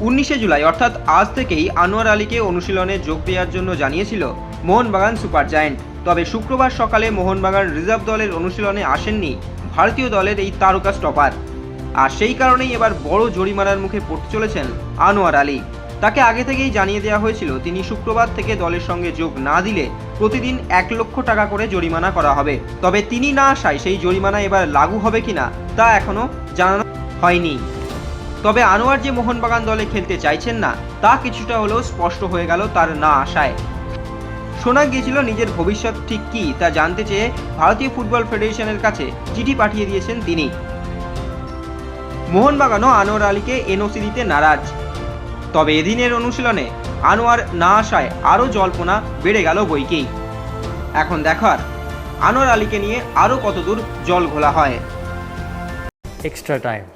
উনিশে জুলাই, অর্থাৎ আজ থেকেই আনোয়ার আলীকে অনুশীলনে যোগ দেওয়ার জন্য জানিয়েছিল মোহনবাগান সুপার জায়েন্ট। তবে শুক্রবার সকালে মোহনবাগান রিজার্ভ দলের অনুশীলনে আসেননি ভারতীয় দলের এই তারকা স্টপার। আর সেই কারণেই এবার বড় জরিমানার মুখে পড়তে চলেছেন আনোয়ার আলী। তাকে আগে থেকেই জানিয়ে দেওয়া হয়েছিল, তিনি শুক্রবার থেকে দলের সঙ্গে যোগ না দিলে প্রতিদিন এক লক্ষ টাকা করে জরিমানা করা হবে। তবে তিনি না আসায় সেই জরিমানা এবার লাগু হবে কিনা তা এখনও জানানো হয়নি। তবে আনোয়ার যে মোহনবাগান দলে খেলতে চাইছেন না, তা কিছুটা হলেও স্পষ্ট হয়ে গেল তার না আসায় শোনা গিয়েছিল নিজের ভবিষ্যৎ ঠিক কী, তা জানতে চেয়ে ভারতীয় ফুটবল ফেডারেশনের কাছে চিঠি পাঠিয়ে দিয়েছেন তিনি। মোহনবাগানও আনোয়ার আলীকে এনওসি দিতে নারাজ। তবে এদিনের অনুশীলনে আনোয়ার না আসায় আরও জল্পনা বেড়ে গেল বইকেই। এখন দেখার, আনোয়ার আলীকে নিয়ে আরও কতদূর জল ঘোলা হয়। Extra time.